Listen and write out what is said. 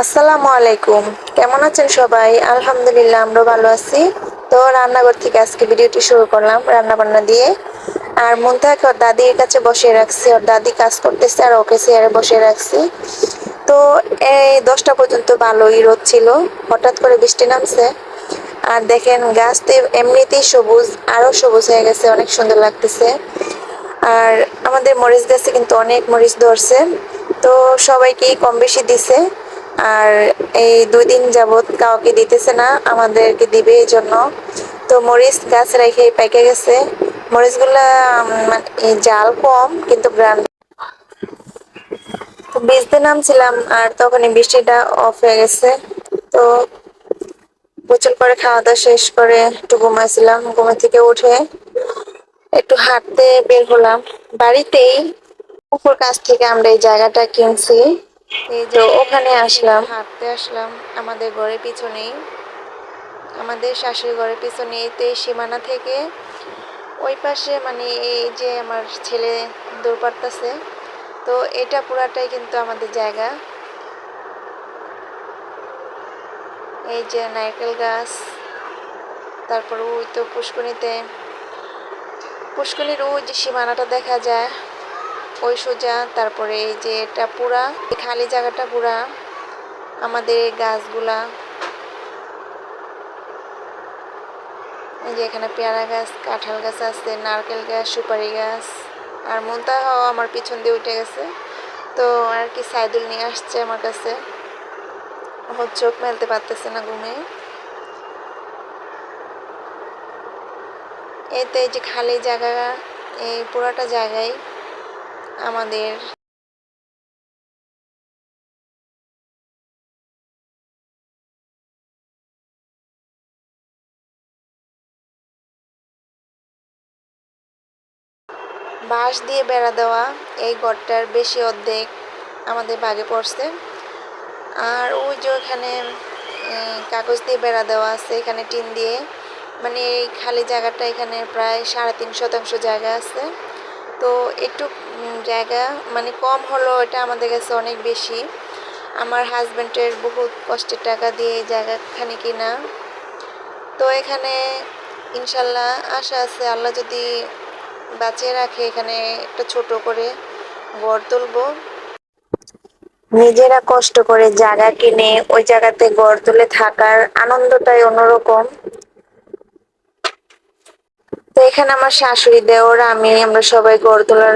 আসসালামু আলাইকুম। কেমন আছেন সবাই? আলহামদুলিল্লাহ আমরা ভালো আছি। তো রান্নাঘর থেকে আজকে ভিডিওটি শুরু করলাম রান্না বান্না দিয়ে। আর মুন্তাহাকে ওর দাদির কাছে বসিয়ে রাখছি। ওর দাদি কাজ করতেছে আর ওকে চেয়ারে বসিয়ে রাখছি। তো এই দশটা পর্যন্ত ভালোই রোদ ছিল। হঠাৎ করে বৃষ্টি নামছে। আর দেখেন গাছতে এমনিতেই সবুজ আরও সবুজ হয়ে গেছে, অনেক সুন্দর লাগতেছে। আর আমাদের মরিচ গাছে কিন্তু অনেক মরিচ ধরছে। তো সবাইকেই কম বেশি দিছে। আর এই দুই দিন যাবৎ কাউকে দিতেছে না, আমাদেরকে দিবে এই জন্য। তো মরিচ গাছ রেখে পেকে গেছে। মরিচগুলা মানে জাল কম, কিন্তু গ্রান তো নামছিলাম, আর তখনই বৃষ্টিটা অফ হয়ে গেছে। তো গোসল করে খাওয়া দাওয়া শেষ করে একটু ঘুমাইছিলাম। ঘুমা থেকে উঠে একটু হাঁটতে বের হলাম। বাড়িতেই উপর কাছ থেকে আমরা এই জায়গাটা কিনছি। এই যে ওখানে আসলাম। হাঁটতে আসলাম। আমাদের ঘরের পিছনেই। আমাদের শাশুড়ি ঘরের পিছনে এতে সীমানা থেকে ওই পাশে মানে এই যে আমার ছেলে দৌড় পারতেছে তো এটা পুরাটাই কিন্তু আমাদের জায়গা। এই যে নারকেল গাছ। তারপর ওই তো পুষ্করিতে পুষ্করির ওই যে সীমানাটা দেখা যায়। ওই সোজা, তারপরে এই যে এটা পুরা খালি জায়গাটা পুরা, আমাদের গাছগুলা। এই যে এখানে পেয়ারা গাছ, কাঁঠাল গাছ আছে, নারকেল গাছ, সুপারি গাছ, আর মুন্তাহাও আমার পিছন দিয়ে উঠে গেছে। তো আর কি সাইদুল নিয়ে আসছে আমার কাছে। ওর চোখ মেলতে পারতেছে না ঘুমে। এই তো এই যে খালি জায়গা, এই পুরাটা জায়গায় আমাদের বাঁশ দিয়ে বেড়া দেওয়া এই ঘরটার বেশি অর্ধেক আমাদের বাগে পড়ছে। আর ওই যে ওখানে কাগজ দিয়ে বেড়া দেওয়া আছে এখানে টিন দিয়ে। মানে এই খালি জায়গাটা এখানে প্রায় সাড়ে তিন শতাংশ জায়গা আছে। তো একটু জায়গা মানে কম হলো, এটা আমাদের কাছে অনেক বেশি। আমার হাজব্যান্ডের বহুত কষ্টের টাকা দিয়ে এই জায়গাখানি কিনা। তো এখানে ইনশাল্লাহ আশা আছে, আল্লাহ যদি বাঁচিয়ে রাখে এখানে একটা ছোট করে ঘর তুলবো। নিজেরা কষ্ট করে জায়গা কিনে ওই জায়গাতে গড় তুলে থাকার আনন্দটাই অন্যরকম। এখানে আমার শাশুড়ি দেওর আমি আমরা সবাই ঘর তোলার